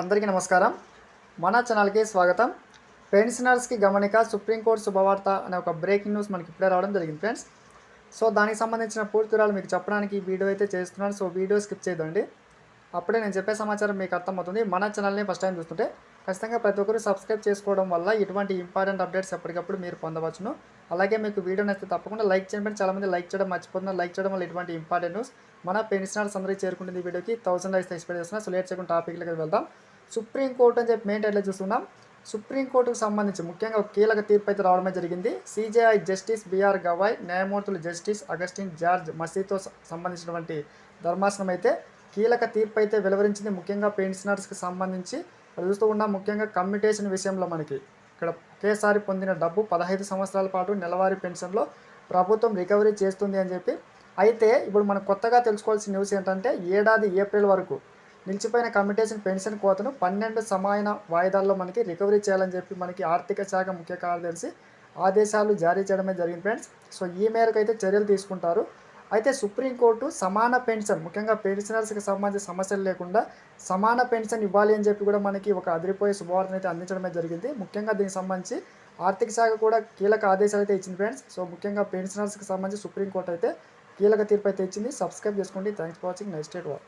అందరికీ నమస్కారం. మన ఛానల్కి స్వాగతం. పెన్షనర్స్కి గమనిక సుప్రీంకోర్టు శుభవార్త అనే ఒక బ్రేకింగ్ న్యూస్ మనకి ఇప్పుడే రావడం జరిగింది ఫ్రెండ్స్. సో దానికి సంబంధించిన పూర్తి వివరాలు మీకు చెప్పడానికి ఈ వీడియో అయితే చేస్తున్నాను. సో వీడియో స్కిప్ చేయదండి. అప్పుడే నేను చెప్పే సమాచారం మీకు అర్థమవుతుంది. మన ఛానల్ని ఫస్ట్ టైం చూస్తుంటే ఖచ్చితంగా ప్రతి ఒక్కరు సబ్స్క్రైబ్ చేసుకోవడం వల్ల ఇటువంటి ఇంపార్టెంట్ అప్డేట్స్ ఎప్పటికప్పుడు మీరు పొందవచ్చును. అలాగే మీకు వీడియో నచ్చితే తప్పకుండా లైక్ చేయడం చాలామంది లైక్ చేయడం మర్చిపోతున్నారు. లైక్ చేయడం వల్ల ఇటువంటి ఇంపార్టెంట్ న్యూస్ మన పెన్షనర్స్ అందరికీ చేరుకుంటుంది వీడియోకి. థౌసండ్ అయితే ఎక్స్పెక్ట్ చేస్తున్నా. సో లేట్ చేయకుండా టాపిక్లకి వెళ్దాం. సుప్రీంకోర్టు అని చెప్పి మెయిన్ టైట్లో చూస్తున్నాం. సుప్రీంకోర్టుకు సంబంధించి ముఖ్యంగా ఒక కీలక తీర్పు అయితే రావడమే జరిగింది. సిజేఐ జస్టిస్ బిఆర్ గవాయ్ న్యాయమూర్తులు జస్టిస్ అగస్టిన్ జార్జ్ మసీతో సంబంధించినటువంటి ధర్మాసనం అయితే కీలక తీర్పు అయితే వెలువరించింది. ముఖ్యంగా పెన్షనర్స్కి సంబంధించి చూస్తూ ఉన్నాం. ముఖ్యంగా కమ్యూటేషన్ విషయంలో మనకి ఇక్కడ ఒకేసారి పొందిన డబ్బు పదహైదు సంవత్సరాల పాటు నెలవారీ పెన్షన్లో ప్రభుత్వం రికవరీ చేస్తుంది అని చెప్పి. అయితే ఇప్పుడు మనం కొత్తగా తెలుసుకోవాల్సిన న్యూస్ ఏంటంటే ఏడాది ఏప్రిల్ వరకు నిలిచిపోయిన కమిటేషన్ పెన్షన్ కోతను పన్నెండు సమాన వాయిదాల్లో మనకి రికవరీ చేయాలని చెప్పి మనకి ఆర్థిక శాఖ ముఖ్య కార్యదర్శి ఆదేశాలు జారీ చేయడమే జరిగింది ఫ్రెండ్స్. సో ఈ మేరకు అయితే చర్యలు తీసుకుంటారు. అయితే సుప్రీంకోర్టు సమాన పెన్షన్ ముఖ్యంగా పెన్షనర్స్కి సంబంధించిన సమస్యలు లేకుండా సమాన పెన్షన్ ఇవ్వాలి అని చెప్పి కూడా మనకి ఒక అదిరిపోయే శుభవార్తను అయితే అందించడమే జరిగింది. ముఖ్యంగా దీనికి సంబంధించి ఆర్థిక శాఖ కూడా కీలక ఆదేశాలు అయితే ఇచ్చింది ఫ్రెండ్స్. సో ముఖ్యంగా పెన్షనర్స్కి సంబంధించి సుప్రీంకోర్టు అయితే కీలక తీర్పు అయితే ఇచ్చింది. సబ్స్క్రైబ్ చేసుకోండి. Thanks for watching. Next date war